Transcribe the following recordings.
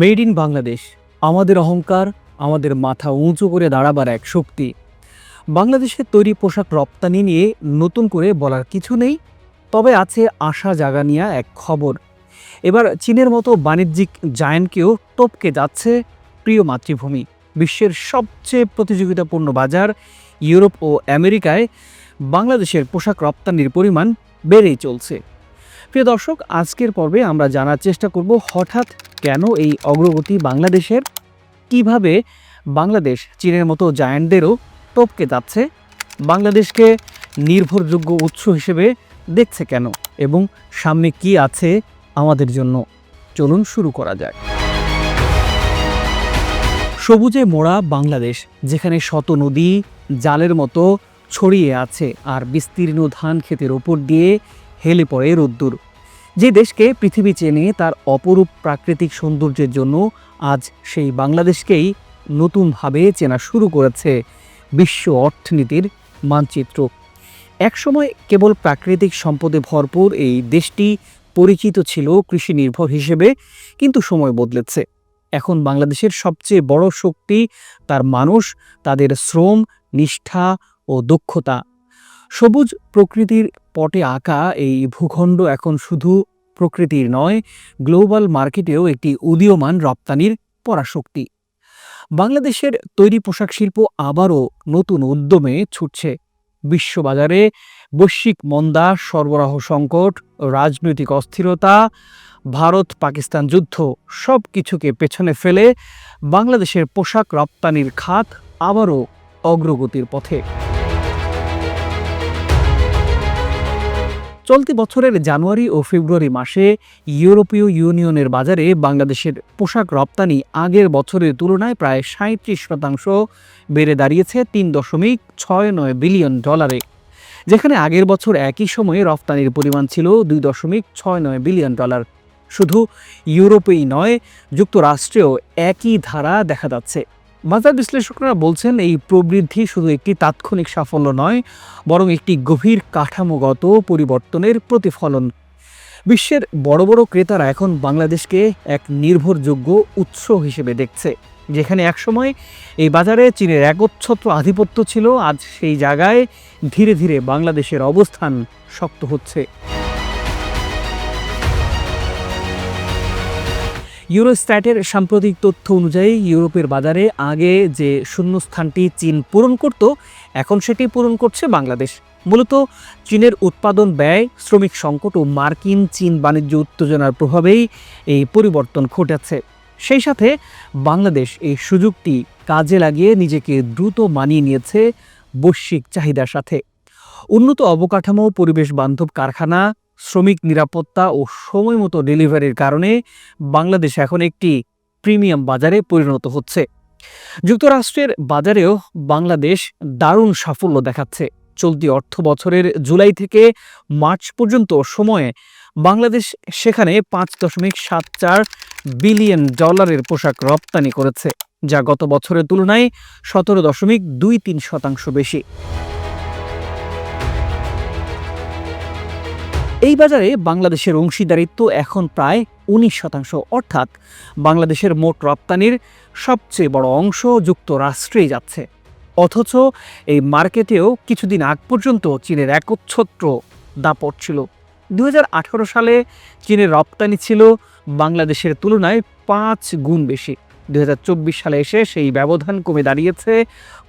Made in Bangladesh. আমাদের অহংকার, আমাদের মাথা উঁচু করে দাঁড়াবার এক শক্তি। বাংলাদেশের তৈরি পোশাক রপ্তানি নিয়ে নতুন করে বলার কিছু নেই, তবে আছে আশা জাগা জাগানিয়া এক খবর। এবার চীনের মতো বাণিজ্যিক জায়ান্টকেও টপকে যাচ্ছে প্রিয় মাতৃভূমি। বিশ্বের সবচেয়ে প্রতিযোগিতাপূর্ণ বাজার ইউরোপ ও আমেরিকায় বাংলাদেশের পোশাক রপ্তানির পরিমাণ বেড়েই চলছে। প্রিয় দর্শক, আজকের পর্বে আমরা জানার চেষ্টা করব হঠাৎ কেন এই অগ্রগতি বাংলাদেশের? কীভাবে বাংলাদেশ চীনের মতো জায়ান্টদেরও টপকে যাচ্ছে? বাংলাদেশকে নির্ভরযোগ্য উৎস হিসেবে দেখছে কেন? এবং সামনে কি আছে আমাদের জন্য? চলুন শুরু করা যায় সবুজে মোড়া বাংলাদেশ, যেখানে শত নদী জালের মতো ছড়িয়ে আছে আর বিস্তীর্ণ ধান ক্ষেতের ওপর দিয়ে হেলে পড়ে রোদ্দুর। যে দেশকে পৃথিবী চেনে তার অপরূপ প্রাকৃতিক সৌন্দর্যের জন্য আজ সেই বাংলাদেশকেই নতুনভাবে চেনা শুরু করেছে বিশ্ব অর্থনীতির মানচিত্র। একসময় কেবল প্রাকৃতিক সম্পদে ভরপুর এই দেশটি পরিচিত ছিল কৃষি নির্ভর হিসেবে, কিন্তু সময় বদলেছে। এখন বাংলাদেশের সবচেয়ে বড় শক্তি তার মানুষ, তাদের শ্রম, নিষ্ঠা ও দক্ষতা। সবুজ প্রকৃতির পটে আঁকা এই ভূখণ্ড এখন শুধু প্রকৃতির নয়, গ্লোবাল মার্কেটেও একটি উদীয়মান রপ্তানির পরাশক্তি। বাংলাদেশের তৈরি পোশাক শিল্প আবারও নতুন উদ্যমে ছুটছে। বিশ্ববাজারে বৈশ্বিক মন্দা, সরবরাহ সংকট, রাজনৈতিক অস্থিরতা, ভারত পাকিস্তান যুদ্ধ সব কিছুকে পেছনে ফেলে বাংলাদেশের পোশাক রপ্তানির খাত আবারও অগ্রগতির পথে। চলতি বছরের জানুয়ারি ও ফেব্রুয়ারি মাসে ইউরোপীয় ইউনিয়নের বাজারে বাংলাদেশের পোশাক রপ্তানি আগের বছরের তুলনায় প্রায় সাঁত্রিশ শতাংশ বেড়ে দাঁড়িয়েছে তিন দশমিক ছয় নয় বিলিয়ন ডলারে, যেখানে আগের বছর একই সময়ে রপ্তানির পরিমাণ ছিল দুই দশমিক ছয় নয় বিলিয়ন ডলার। শুধু ইউরোপেই নয়, যুক্তরাষ্ট্রেও একই ধারা দেখা যাচ্ছে। বাজার বিশ্লেষকরা বলছেন এই প্রবৃদ্ধি শুধু একটি তাৎক্ষণিক সাফল্য নয়, বরং একটি গভীর কাঠামোগত পরিবর্তনের প্রতিফলন। বিশ্বের বড় বড় ক্রেতারা এখন বাংলাদেশকে এক নির্ভরযোগ্য উৎস হিসেবে দেখছে, যেখানে একসময় এই বাজারে চীনের একচ্ছত্র আধিপত্য ছিল, আজ সেই জায়গায় ধীরে ধীরে বাংলাদেশের অবস্থান শক্ত হচ্ছে। ইউরোস্ট্যাটের সাম্প্রতিক তথ্য অনুযায়ী ইউরোপের বাজারে আগে যে শূন্যস্থানটি চীন পূরণ করত, এখন সেটি পূরণ করছে বাংলাদেশ। মূলত চীনের উৎপাদন ব্যয়, শ্রমিক সংকট ও মার্কিন চীন বাণিজ্য উত্তেজনার প্রভাবেই এই পরিবর্তন ঘটেছে। সেই সাথে বাংলাদেশ এই সুযোগটি কাজে লাগিয়ে নিজেকে দ্রুত মানিয়ে নিয়েছে বৈশ্বিক চাহিদার সাথে। উন্নত অবকাঠামো, পরিবেশ বান্ধব কারখানা শ্রমিক নিরাপত্তা ও সময় মতো ডেলিভারির কারণে বাংলাদেশ এখন একটি প্রিমিয়াম বাজারে পরিণত হচ্ছে। যুক্তরাষ্ট্রের বাজারেও বাংলাদেশ দারুণ সাফল্য দেখাচ্ছে। চলতি অর্থ বছরের জুলাই থেকে মার্চ পর্যন্ত সময়ে বাংলাদেশ সেখানে পাঁচ দশমিক সাত চার বিলিয়ন ডলারের পোশাক রপ্তানি করেছে, যা গত বছরের তুলনায় সতেরো দশমিক দুই তিন শতাংশ বেশি। এই বাজারে বাংলাদেশের অংশীদারিত্ব এখন প্রায় উনিশ শতাংশ, অর্থাৎ বাংলাদেশের মোট রপ্তানির সবচেয়ে বড় অংশ যুক্তরাষ্ট্রেই যাচ্ছে। অথচ এই মার্কেটেও কিছুদিন আগ পর্যন্ত চীনের একচ্ছত্র দাপট ছিল। দু হাজার আঠেরো সালে চীনের রপ্তানি ছিল বাংলাদেশের তুলনায় পাঁচ গুণ বেশি। দু হাজার চব্বিশ সালে এসে সেই ব্যবধান কমে দাঁড়িয়েছে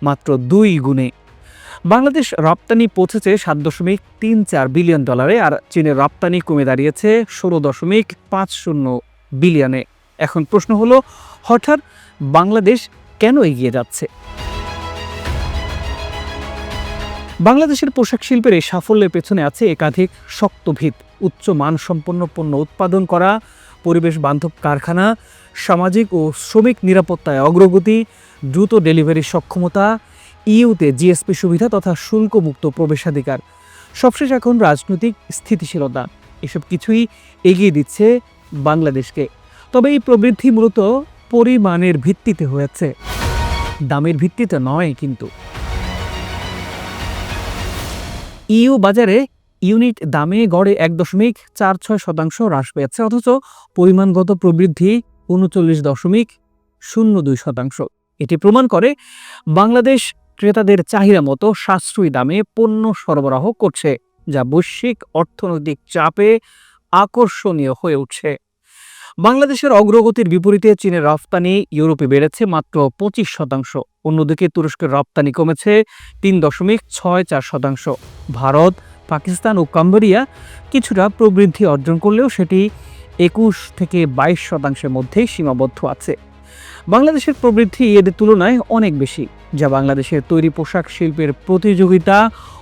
মাত্র দুই গুণে। বাংলাদেশ রপ্তানি পৌঁছেছে সাত দশমিক তিন চার বিলিয়ন ডলারে আর চীনের রপ্তানি কমে দাঁড়িয়েছে ষোলো দশমিক পাঁচ শূন্য বিলিয়নে। এখন প্রশ্ন হলো, হঠাৎ বাংলাদেশ কেন এগিয়ে যাচ্ছে? বাংলাদেশের পোশাক শিল্পের এই সাফল্যের পেছনে আছে একাধিক শক্ত ভিত উচ্চ মানসম্পন্ন পণ্য উৎপাদন করা, পরিবেশ বান্ধব কারখানা, সামাজিক ও শ্রমিক নিরাপত্তায় অগ্রগতি, দ্রুত ডেলিভারির সক্ষমতা ইউতে জিএসপি সুবিধা তথা শুল্কমুক্ত প্রবেশাধিকার। সবশেষ এখন রাজনৈতিক স্থিতিশীলতা। এসব কিছুই এগিয়ে দিচ্ছে বাংলাদেশকে। তবে এই প্রবৃদ্ধি মূলত পরিমাণের ভিত্তিতে হয়েছে। দামের ভিত্তিতে নয় কিন্তু। ইউ বাজারে ইউনিট দামে গড়ে এক দশমিক চার ছয় শতাংশ হ্রাস পেয়েছে, অথচ পরিমাণগত প্রবৃদ্ধি উনচল্লিশ দশমিক শূন্য দুই শতাংশ। এটি প্রমাণ করে বাংলাদেশ ক্রেতাদের চাহিদা মতো সাশ্রয়ী দামে পণ্য সরবরাহ করছে, যা বৈশ্বিক অর্থনৈতিক চাপে আকর্ষণীয় হয়ে উঠছে। বাংলাদেশের অগ্রগতির বিপরীতে চীনের রপ্তানি ইউরোপে বেড়েছে মাত্র পঁচিশ শতাংশ। অন্যদিকে তুরস্কের রপ্তানি কমেছে তিন দশমিক ছয় চার শতাংশ। ভারত, পাকিস্তান ও কম্বোডিয়া কিছুটা প্রবৃদ্ধি অর্জন করলেও সেটি একুশ থেকে বাইশ শতাংশের মধ্যেই সীমাবদ্ধ আছে। বাংলাদেশের প্রবৃদ্ধি এদের তুলনায় অনেক বেশি। যা বাংলাদেশের তৈরি পোশাক শিল্পের প্রতিযোগিতা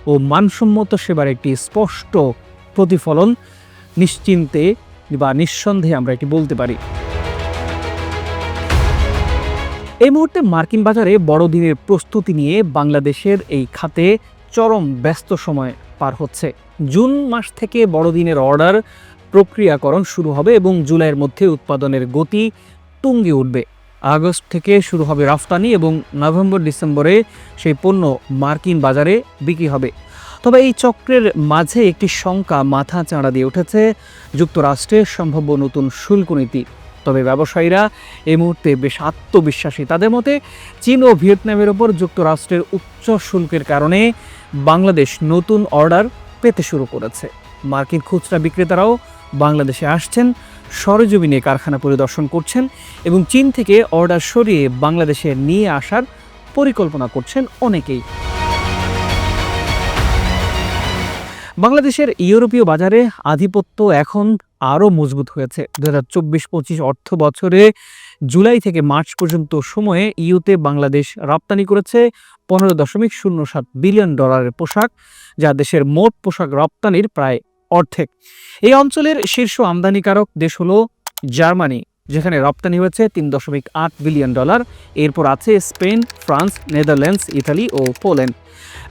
ও মানসম্মত সেবার একটি স্পষ্ট প্রতিফলন নিশ্চিন্তে বা নিঃসন্দেহে আমরা এটি বলতে পারি। এই মুহূর্তে মার্কিন বাজারে বড়দিনের প্রস্তুতি নিয়ে বাংলাদেশের এই খাতে চরম ব্যস্ত সময় পার হচ্ছে। জুন মাস থেকে বড়দিনের অর্ডার প্রক্রিয়াকরণ শুরু হবে এবং জুলাইয়ের মধ্যে উৎপাদনের গতি তুঙ্গে উঠবে। আগস্ট থেকে শুরু হবে রফতানি এবং নভেম্বর, ডিসেম্বরে সেই পণ্য মার্কিন বাজারে বিক্রি হবে। তবে এই চক্রের মাঝে একটি শঙ্কা মাথা চাঁড়া দিয়ে উঠেছে যুক্তরাষ্ট্রের সম্ভাব্য নতুন শুল্ক নীতি। তবে ব্যবসায়ীরা এই মুহূর্তে বেশ আত্মবিশ্বাসী। তাদের মতে, চীন ও ভিয়েতনামের ওপর যুক্তরাষ্ট্রের উচ্চ শুল্কের কারণে বাংলাদেশ নতুন অর্ডার পেতে শুরু করেছে। মার্কিন খুচরা বিক্রেতারাও বাংলাদেশে আসছেন সরজমিনে কারখানা পরিদর্শন করছেন এবং চীন থেকে অর্ডার সরিয়ে বাংলাদেশে নিয়ে আসার পরিকল্পনা করছেন অনেকেই। বাংলাদেশের ইউরোপীয় বাজারে আধিপত্য এখন আরও মজবুত হয়েছে। দু হাজার চব্বিশ পঁচিশ অর্থ বছরে জুলাই থেকে মার্চ পর্যন্ত সময়ে ইউতে বাংলাদেশ রপ্তানি করেছে পনেরো দশমিক শূন্য সাত বিলিয়ন ডলারের পোশাক, যা দেশের মোট পোশাক রপ্তানির প্রায় অর্ধেক। এই অঞ্চলের শীর্ষ আমদানিকারক দেশ হলো জার্মানি, যেখানে রপ্তানি হয়েছে তিন দশমিক আট বিলিয়ন ডলার। এরপর আছে স্পেন, ফ্রান্স, নেদারল্যান্ডস, ইতালি ও পোল্যান্ড।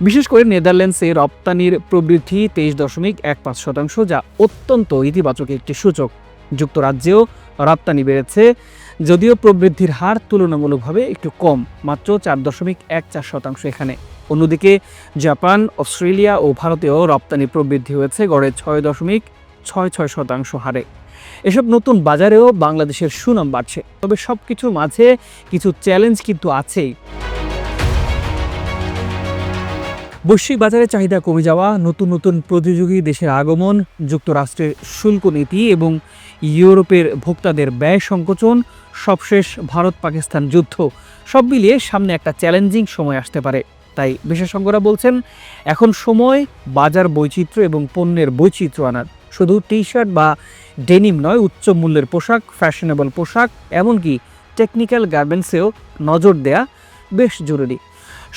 বিশেষ করে নেদারল্যান্ডসে রপ্তানির প্রবৃদ্ধি তেইশ দশমিক এক পাঁচ শতাংশ, যা অত্যন্ত ইতিবাচক একটি সূচক। যুক্তরাজ্যেও রপ্তানি বেড়েছে, যদিও প্রবৃদ্ধির হার তুলনামূলকভাবে একটু কম, মাত্র চার দশমিক এক চার শতাংশ এখানে। অন্যদিকে জাপান, অস্ট্রেলিয়া ও ভারতেও রপ্তানি প্রবৃদ্ধি হয়েছে, গড়ে ছয় দশমিক ছয় ছয় শতাংশ হারে। এসব নতুন বাজারেও বাংলাদেশের সুনাম বাড়ছে। তবে সব কিছুর মাঝে কিছু চ্যালেঞ্জ কিন্তু আছেই। বৈশ্বিক বাজারে চাহিদা কমে যাওয়া, নতুন নতুন প্রতিযোগী দেশের আগমন, যুক্তরাষ্ট্রের শুল্ক নীতি এবং ইউরোপের ভোক্তাদের ব্যয় সংকোচন, সবশেষ ভারত পাকিস্তান যুদ্ধ, সব মিলিয়ে সামনে একটা চ্যালেঞ্জিং সময় আসতে পারে। তাই বিশেষজ্ঞরা বলছেন, এখন সময়, বাজার বৈচিত্র্য এবং পণ্যের বৈচিত্র্য আনার। শুধু টি শার্ট বা ডেনিম নয়, উচ্চ মূল্যের পোশাক, ফ্যাশনেবল পোশাক, এমনকি টেকনিক্যাল গার্মেন্টসেও নজর দেয়া বেশ জরুরি।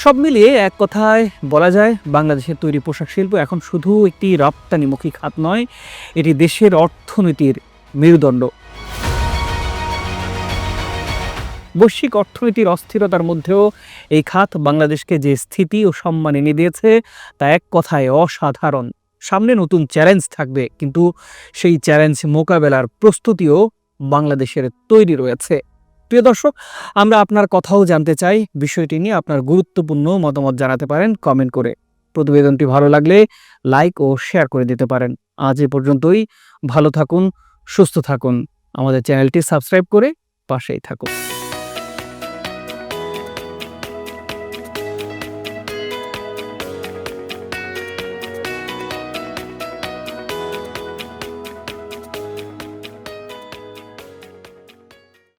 সব মিলিয়ে এক কথায় বলা যায়, বাংলাদেশের তৈরি পোশাক শিল্প এখন শুধু একটি রপ্তানিমুখী খাত নয়, এটি দেশের অর্থনীতির মেরুদণ্ড। বৈশ্বিক অর্থনীতির অস্থিরতার মধ্যেও এই খাত বাংলাদেশকে যে স্থিতি ও সম্মান এনে দিয়েছে তা এক কথায় অসাধারণ। সামনে নতুন চ্যালেঞ্জ থাকবে, কিন্তু সেই চ্যালেঞ্জ মোকাবেলার প্রস্তুতিও বাংলাদেশের তৈরি রয়েছে। প্রিয় দর্শক, আমরা আপনার কথাও জানতে চাই। বিষয়টি নিয়ে আপনার গুরুত্বপূর্ণ মতামত জানাতে পারেন কমেন্ট করে। প্রতিবেদনটি ভালো লাগলে লাইক ও শেয়ার করে দিতে পারেন। আজ এ পর্যন্তই। ভালো থাকুন, সুস্থ থাকুন। আমাদের চ্যানেলটি সাবস্ক্রাইব করে পাশেই থাকুন।